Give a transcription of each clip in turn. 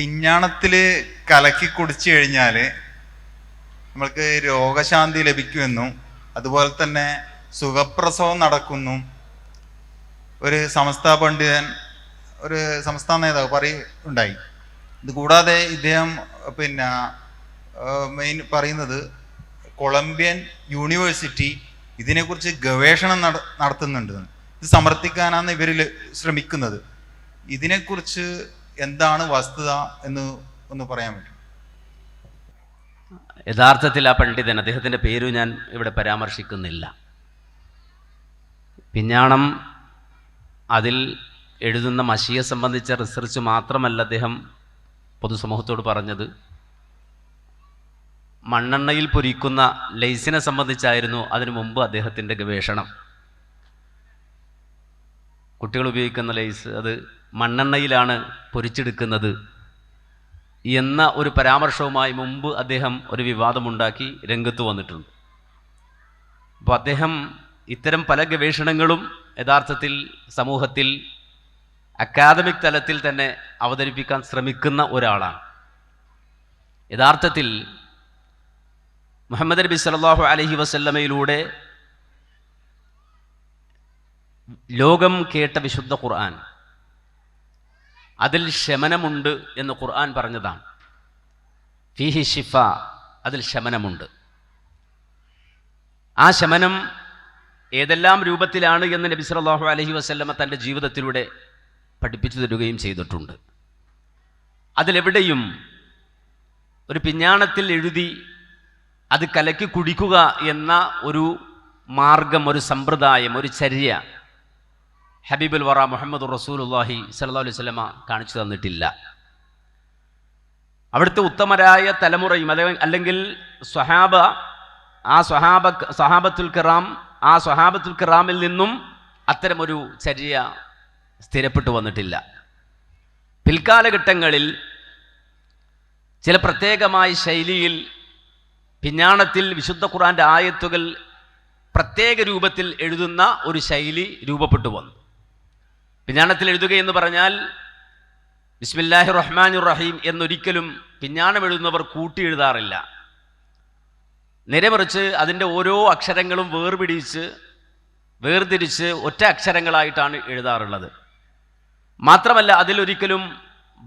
പിഞ്ഞാണത്തിൽ കലക്കി കുടിച്ചു കഴിഞ്ഞാൽ നമ്മൾക്ക് രോഗശാന്തി ലഭിക്കുമെന്നും അതുപോലെ തന്നെ സുഖപ്രസവം നടക്കുന്നു. ഒരു സമസ്ത പണ്ഡിതൻ ഒരു സംസ്ഥാന നേതാവ് പറയുണ്ടായി ഇത് കൂടാതെ ഇദ്ദേഹം പിന്നെ മെയിൻ പറയുന്നത് കൊളംബിയൻ യൂണിവേഴ്സിറ്റി ഇതിനെക്കുറിച്ച് ഗവേഷണം നട നടത്തുന്നുണ്ട്. ഇത് സമർത്ഥിക്കാനാണ് ഇവരിൽ ശ്രമിക്കുന്നത്. ഇതിനെക്കുറിച്ച് എന്താണ് വസ്തുത എന്ന് ഒന്ന് പറയാൻ പറ്റും. യഥാർത്ഥത്തിൽ ആ പണ്ഡിതൻ അദ്ദേഹത്തിന്റെ പേര് ഞാൻ ഇവിടെ പരാമർശിക്കുന്നില്ല. പിഞ്ഞാണം അതിൽ എഴുതുന്ന മഷിയെ സംബന്ധിച്ച റിസർച്ച് മാത്രമല്ല അദ്ദേഹം പൊതുസമൂഹത്തോട് പറഞ്ഞത്. മണ്ണെണ്ണയിൽ പൊരിക്കുന്ന ലൈസിനെ സംബന്ധിച്ചായിരുന്നു അതിനു മുമ്പ് അദ്ദേഹത്തിന്റെ ഗവേഷണം. കുട്ടികൾ ഉപയോഗിക്കുന്ന ലൈസ് അത് മണ്ണെണ്ണയിലാണ് പൊരിച്ചെടുക്കുന്നത്. എന്ന ഒരു പരാമർശവുമായി മുമ്പ് അദ്ദേഹം ഒരു വിവാദമുണ്ടാക്കി രംഗത്ത് വന്നിട്ടുണ്ട്. അപ്പോൾ അദ്ദേഹം ഇത്തരം പല ഗവേഷണങ്ങളും യഥാർത്ഥത്തിൽ സമൂഹത്തിൽ അക്കാദമിക് തലത്തിൽ തന്നെ അവതരിപ്പിക്കാൻ ശ്രമിക്കുന്ന ഒരാളാണ്. യഥാർത്ഥത്തിൽ മുഹമ്മദ് നബി സല്ലാഹു അലഹി വസല്ലമയിലൂടെ ലോകം കേട്ട വിശുദ്ധ ഖുർആൻ. അതിൽ ശമനമുണ്ട് എന്ന് ഖുർആൻ പറഞ്ഞതാണ്. ഫിഹി ഷിഫ അതിൽ ശമനമുണ്ട്. ആ ശമനം ഏതെല്ലാം രൂപത്തിലാണ് എന്ന് നബി സല്ലല്ലാഹു അലഹി വസല്ലമ തന്റെ ജീവിതത്തിലൂടെ പഠിപ്പിച്ചു തരുകയും ചെയ്തിട്ടുണ്ട്. അതിലെവിടെയും ഒരു പിഞ്ഞാണത്തിൽ എഴുതി അത് കലക്കി കുടിക്കുക എന്ന ഒരു മാർഗം ഒരു സമ്പ്രദായം ഒരു ചര്യ ഹബീബുൽ വറ മുഹമ്മദ് റസൂലുല്ലാഹി സല്ലാ അലൈഹി വസല്ലമ കാണിച്ചു തന്നിട്ടില്ല. അവിടുത്തെ ഉത്തമരായ തലമുറയും അതെ അല്ലെങ്കിൽ സ്വഹാബ ആ സ്വഹാബ സ്വഹാബത്തുൽ കിറാം ആ സ്വഹാബത്തുൽ കിറാമിൽ നിന്നും അത്തരമൊരു ചര്യ സ്ഥിരപ്പെട്ടു വന്നിട്ടില്ല. പിൽക്കാലഘട്ടങ്ങളിൽ ചില പ്രത്യേകമായ ശൈലിയിൽ പിഞ്ഞാണത്തിൽ വിശുദ്ധ ഖുറാന്റെ ആയത്തുകൾ പ്രത്യേക രൂപത്തിൽ എഴുതുന്ന ഒരു ശൈലി രൂപപ്പെട്ടു വന്നു. പിഞ്ഞാണത്തിൽ എഴുതുക എന്ന് പറഞ്ഞാൽ ബിസ്മില്ലാഹി റഹ്മാനുർ റഹീം എന്നൊരിക്കലും പിഞ്ഞാണം എഴുതുന്നവർ കൂട്ടി എഴുതാറില്ല. നിരമറിച്ച് അതിന്റെ ഓരോ അക്ഷരങ്ങളും വേർപിടിച്ച് വേർതിരിച്ച് ഒറ്റ അക്ഷരങ്ങളായിട്ടാണ് എഴുതാറുള്ളത്. മാത്രമല്ല അതിലൊരിക്കലും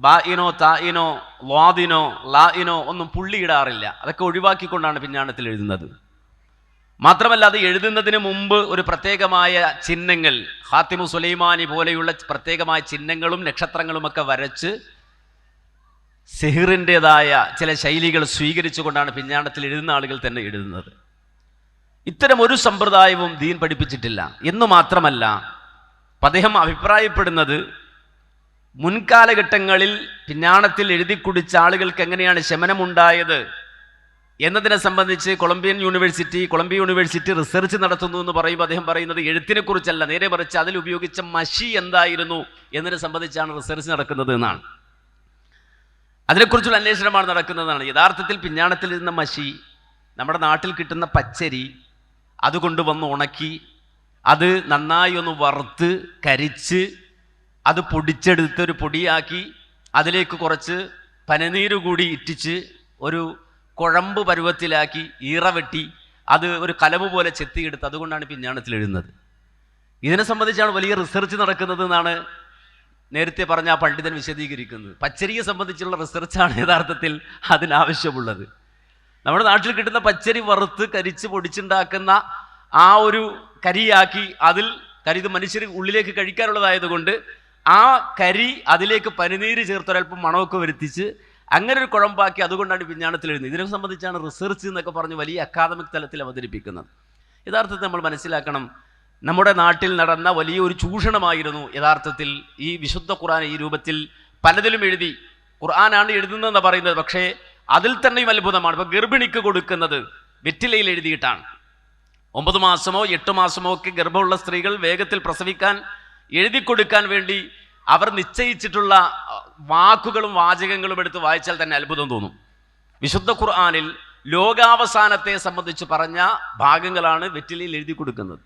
ബായിനോ തായിനോ വാദിനോ ലായിനോ ഒന്നും പുള്ളിയിടാറില്ല. അതൊക്കെ ഒഴിവാക്കിക്കൊണ്ടാണ് പിഞ്ഞാണത്തിൽ എഴുതുന്നത്. മാത്രമല്ല അത് എഴുതുന്നതിന് മുമ്പ് ഒരു പ്രത്യേകമായ ചിഹ്നങ്ങൾ ഹാത്തിമു സുലൈമാനി പോലെയുള്ള പ്രത്യേകമായ ചിഹ്നങ്ങളും നക്ഷത്രങ്ങളും ഒക്കെ വരച്ച് സെഹിറിന്റെതായ ചില ശൈലികൾ സ്വീകരിച്ചുകൊണ്ടാണ് പിഞ്ഞാണത്തിൽ എഴുതുന്ന ആളുകൾ തന്നെ എഴുതുന്നത്. ഇത്തരം ഒരു സമ്പ്രദായവും ദീൻ പഠിപ്പിച്ചിട്ടില്ല. എന്ന് മാത്രമല്ല അദ്ദേഹം അഭിപ്രായപ്പെടുന്നത് മുൻകാലഘട്ടങ്ങളിൽ പിഞ്ഞാണത്തിൽ എഴുതി കുടിച്ച ആളുകൾക്ക് എങ്ങനെയാണ് ശമനമുണ്ടായത്? എന്നതിനെ സംബന്ധിച്ച് Columbian university Columbia university research നടത്തുന്നു എന്ന് പറയുമ്പോൾ അദ്ദേഹം പറയുന്നത് എഴുത്തിനെ കുറിച്ചല്ല നേരെ മറിച്ച് അതിൽ ഉപയോഗിച്ച മഷി എന്തായിരുന്നു എന്നതിനെ സംബന്ധിച്ചാണ് റിസർച്ച് നടക്കുന്നത് എന്നാണ്. അതിനെക്കുറിച്ചുള്ള അന്വേഷണമാണ് നടക്കുന്നതാണ് യഥാർത്ഥത്തിൽ പിഞ്ഞാണത്തിൽ ഇരുന്ന മഷി നമ്മുടെ നാട്ടിൽ കിട്ടുന്ന പച്ചരി അതുകൊണ്ട് വന്ന് ഉണക്കി അത് നന്നായി ഒന്ന് വറുത്ത് കരിച്ച് അത് പൊടിച്ചെടുത്ത് ഒരു പൊടിയാക്കി അതിലേക്ക് കുറച്ച് പനനീര് കൂടി ഇറ്റിച്ച് ഒരു കുഴമ്പ് പരുവത്തിലാക്കി ഈറ വെട്ടി അത് ഒരു കലവ് പോലെ ചെത്തിയെടുത്ത് അതുകൊണ്ടാണ് പിഞ്ഞാണത്തിൽ എഴുതുന്നത്. ഇതിനെ സംബന്ധിച്ചാണ് വലിയ റിസർച്ച് നടക്കുന്നത് എന്നാണ് നേരത്തെ പറഞ്ഞ ആ പണ്ഡിതൻ വിശദീകരിക്കുന്നത്. പച്ചരിയെ സംബന്ധിച്ചുള്ള റിസർച്ചാണ് യഥാർത്ഥത്തിൽ അതിനാവശ്യമുള്ളത്. നമ്മുടെ നാട്ടിൽ കിട്ടുന്ന പച്ചരി വറുത്ത് കരിച്ച് പൊടിച്ചുണ്ടാക്കുന്ന ആ ഒരു കരിയാക്കി അതിൽ കരി ഇത് മനുഷ്യർ ഉള്ളിലേക്ക് കഴിക്കാനുള്ളതായതുകൊണ്ട് ആ കരി അതിലേക്ക് പനിനീര് ചേർത്തൊരൽപ്പം മണമൊക്കെ വരുത്തിച്ച് അങ്ങനെ ഒരു കുഴമ്പാക്കി അതുകൊണ്ടാണ് വിജ്ഞാനത്തിൽ എഴുതുന്നത് ഇതിനെ സംബന്ധിച്ചാണ് റിസർച്ച് എന്നൊക്കെ പറഞ്ഞ് വലിയ അക്കാദമിക് തലത്തിൽ അവതരിപ്പിക്കുന്നത്. യഥാർത്ഥത്തിൽ നമ്മൾ മനസ്സിലാക്കണം നമ്മുടെ നാട്ടിൽ നടന്ന വലിയൊരു ചൂഷണമായിരുന്നു യഥാർത്ഥത്തിൽ ഈ വിശുദ്ധ ഖുർആൻ ഈ രൂപത്തിൽ പലതിലും എഴുതി ഖുർആനാണ് എഴുതുന്നതെന്ന് പറയുന്നത്. പക്ഷേ അതിൽ തന്നെയും അത്ഭുതമാണ്. ഇപ്പോൾ ഗർഭിണിക്ക് കൊടുക്കുന്നത് വെറ്റിലയിൽ എഴുതിയിട്ടാണ്. ഒമ്പത് മാസമോ എട്ട് മാസമോ ഒക്കെ ഗർഭമുള്ള സ്ത്രീകൾ വേഗത്തിൽ പ്രസവിക്കാൻ എഴുതി കൊടുക്കാൻ വേണ്ടി അവർ നിശ്ചയിച്ചിട്ടുള്ള വാക്കുകളും വാചകങ്ങളും എടുത്ത് വായിച്ചാൽ തന്നെ അത്ഭുതം തോന്നും. വിശുദ്ധ ഖുർആാനിൽ ലോകാവസാനത്തെ സംബന്ധിച്ച് പറഞ്ഞ ഭാഗങ്ങളാണ് വെറ്റിലയിൽ എഴുതി കൊടുക്കുന്നത്.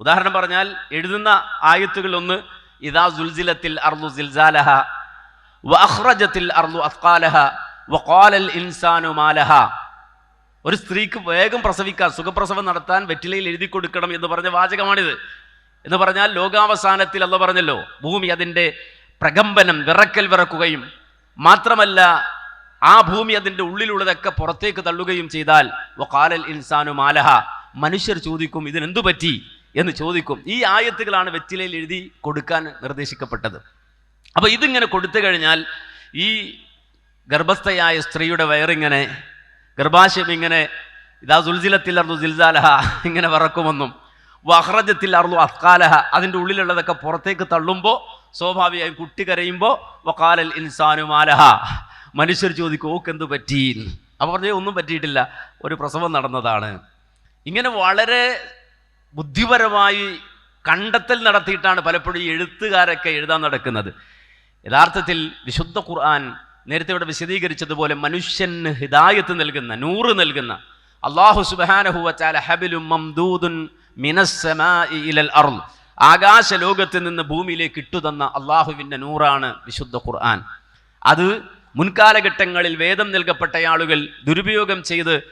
ഉദാഹരണം പറഞ്ഞാൽ എഴുതുന്ന ആയത്തുകളൊന്ന് ഇതാ സുൽസിലത്തിൽ അർദു സിൽസാലഹ വഹ്റജത്തിൽ അർലു അസ്കാലഹ വഖാലൽ ഇൻസാനു മാലഹ. ഒരു സ്ത്രീക്ക് വേഗം പ്രസവിക്കാൻ സുഖപ്രസവം നടത്താൻ വെറ്റിലയിൽ എഴുതി കൊടുക്കണം എന്ന് പറഞ്ഞ വാചകമാണിത്. എന്ന് പറഞ്ഞാൽ ലോകാവസാനത്തിൽ അല്ല പറഞ്ഞല്ലോ ഭൂമി അതിന്റെ പ്രകമ്പനം വിറക്കൽ വിറക്കുകയും മാത്രമല്ല ആ ഭൂമി അതിന്റെ ഉള്ളിലുള്ളതൊക്കെ പുറത്തേക്ക് തള്ളുകയും ചെയ്താൽ വഖാലൽ ഇൻസാനു മാലഹ മനുഷ്യർ ചോദിക്കും ഇതിനെന്തു പറ്റി? എന്ന് ചോദിക്കും. ഈ ആയത്തുകളാണ് വെറ്റിലയിൽ എഴുതി കൊടുക്കാൻ നിർദ്ദേശിക്കപ്പെട്ടത്. അപ്പോൾ ഇതിങ്ങനെ കൊടുത്തു കഴിഞ്ഞാൽ ഈ ഗർഭസ്ഥയായ സ്ത്രീയുടെ വയറിങ്ങനെ ഗർഭാശയം ഇങ്ങനെ ഇതാ സുൽസിലത്തിലർന്നു സിൽസാലഹ ഇങ്ങനെ വറക്കുമെന്നും വഹ്റജത്തിൽ അറുതു അഫ്കാലഹ അതിന്റെ ഉള്ളിലുള്ളതൊക്കെ പുറത്തേക്ക് തള്ളുമ്പോൾ സ്വാഭാവികമായും കുട്ടി കരയുമ്പോൾ വക്കാലൽ ഇൻസാനുമാലഹ മനുഷ്യർ ചോദിക്കും ഓക്ക് എന്ത് പറ്റി? അപ്പോൾ പറഞ്ഞേ ഒന്നും പറ്റിയിട്ടില്ല. ഒരു പ്രസവം നടന്നതാണ്. ഇങ്ങനെ വളരെ ബുദ്ധിപരമായി കണ്ടെത്തൽ നടത്തിയിട്ടാണ് പലപ്പോഴും എഴുത്തുകാരൊക്കെ എഴുതാൻ നടക്കുന്നത്. യഥാർത്ഥത്തിൽ വിശുദ്ധ ഖുർആൻ നേരത്തെ ഇവിടെ വിശദീകരിച്ചതുപോലെ മനുഷ്യന് ഹിദായത്ത് നൽകുന്ന നൂറ് നൽകുന്ന അള്ളാഹു സുബാനഹുവച്ചാൽ ഹബിലും മംദൂദുൻ ആകാശ ലോകത്ത് നിന്ന് ഭൂമിയിലേക്ക് ഇട്ടുതന്ന അള്ളാഹുവിന്റെ നൂറാണ് വിശുദ്ധ ഖുർആൻ. അത് മുൻകാലഘട്ടങ്ങളിൽ വേദം നൽകപ്പെട്ട ആളുകൾ ദുരുപയോഗം ചെയ്ത്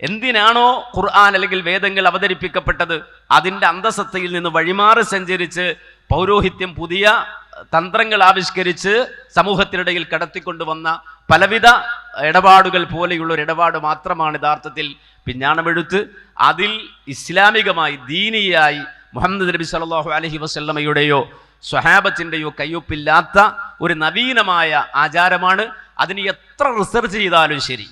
എന്തിനാണോ ഖുർആൻ അല്ലെങ്കിൽ വേദങ്ങൾ അവതരിപ്പിക്കപ്പെട്ടത്? അതിന്റെ അന്തസത്തയിൽ നിന്ന് വഴിമാറി സഞ്ചരിച്ച് പൗരോഹിത്യം പുതിയ തന്ത്രങ്ങൾ ആവിഷ്കരിച്ച് സമൂഹത്തിനിടയിൽ കടത്തിക്കൊണ്ടുവന്ന പലവിധ ഇടപാടുകൾ പോലെയുള്ള ഒരു ഇടപാട് മാത്രമാണ് യഥാർത്ഥത്തിൽ പിഞ്ഞാണമെഴുത്ത് അതിൽ ഇസ്ലാമികമായി ദീനിയായി മുഹമ്മദ് നബി സല്ലാഹു അലഹി വസ്ല്ലമയുടെയോ സ്വഹാബത്തിന്റെയോ കയ്യൊപ്പില്ലാത്ത ഒരു നവീനമായ ആചാരമാണ്. അതിന് എത്ര റിസർച്ച് ചെയ്താലും ശരി.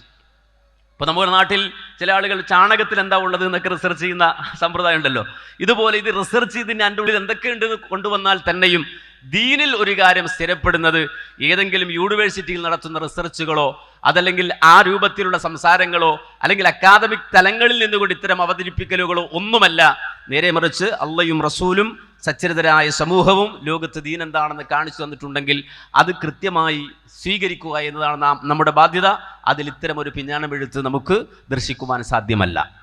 ഇപ്പൊ നമ്മുടെ നാട്ടിൽ ചില ആളുകൾ ചാണകത്തിൽ എന്താ ഉള്ളത് എന്നൊക്കെ റിസർച്ച് ചെയ്യുന്ന സമ്പ്രദായം ഉണ്ടല്ലോ. ഇതുപോലെ ഇത് റിസർച്ച് ചെയ്തിന് അതിന്റെ ഉള്ളിൽ എന്തൊക്കെയുണ്ട് എന്ന് കൊണ്ടുവന്നാൽ തന്നെയും ദീനിൽ ഒരു കാര്യം സ്ഥിരപ്പെടുന്നത് ഏതെങ്കിലും യൂണിവേഴ്സിറ്റിയിൽ നടത്തുന്ന റിസർച്ചുകളോ അതല്ലെങ്കിൽ ആ രൂപത്തിലുള്ള സംസാരങ്ങളോ അല്ലെങ്കിൽ അക്കാദമിക് തലങ്ങളിൽ നിന്നുകൊണ്ട് ഇത്തരം അവതരിപ്പിക്കലുകളോ ഒന്നുമല്ല. നേരെ മറിച്ച് അള്ളയും റസൂലും സച്ചരിതരായ സമൂഹവും ലോകത്ത് ദീൻ എന്താണെന്ന് കാണിച്ചു തന്നിട്ടുണ്ടെങ്കിൽ അത് കൃത്യമായി സ്വീകരിക്കുക എന്നതാണ് നാം നമ്മുടെ ബാധ്യത. അതിൽ ഇത്തരം ഒരു പിഞ്ഞാണമെഴുത്ത് നമുക്ക് ദർശിക്കുവാൻ സാധ്യമല്ല.